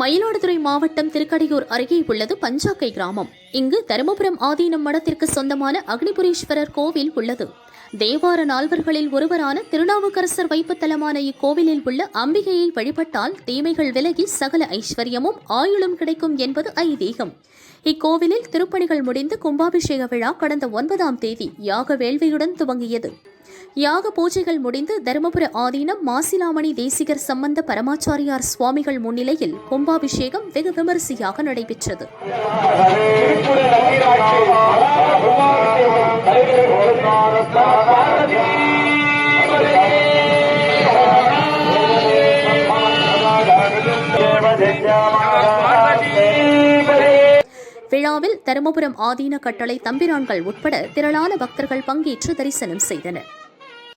மயிலாடுதுறை மாவட்டம் திருக்கடையூர் அருகே உள்ளது பஞ்சாக்கை கிராமம். இங்கு தருமபுரம் ஆதீனம் மடத்திற்கு சொந்தமான அக்னிபுரீஸ்வரர் கோவில் உள்ளது. தேவார நால்வர்களில் ஒருவரான திருநாவுக்கரசர் வைப்புத்தலமான இக்கோவிலில் உள்ள அம்பிகையை வழிபட்டால் தீமைகள் விலகி சகல ஐஸ்வர்யமும் ஆயுளும் கிடைக்கும் என்பது ஐதீகம். இக்கோவிலில் திருப்பணிகள் முடிந்து கும்பாபிஷேக விழா கடந்த ஒன்பதாம் தேதி யாக வேள்வியுடன் துவங்கியது. யாக பூஜைகள் முடிந்து தருமபுர ஆதீனம் மாசிலாமணி தேசிகர் சம்பந்த பரமாச்சாரியார் சுவாமிகள் முன்னிலையில் கும்பாபிஷேகம் வெகு விமரிசையாக நடைபெற்றது. விழாவில் தருமபுரம் ஆதீன கட்டளை தம்பிரான்கள் உட்பட திரளான பக்தர்கள் பங்கேற்று தரிசனம் செய்தனர்.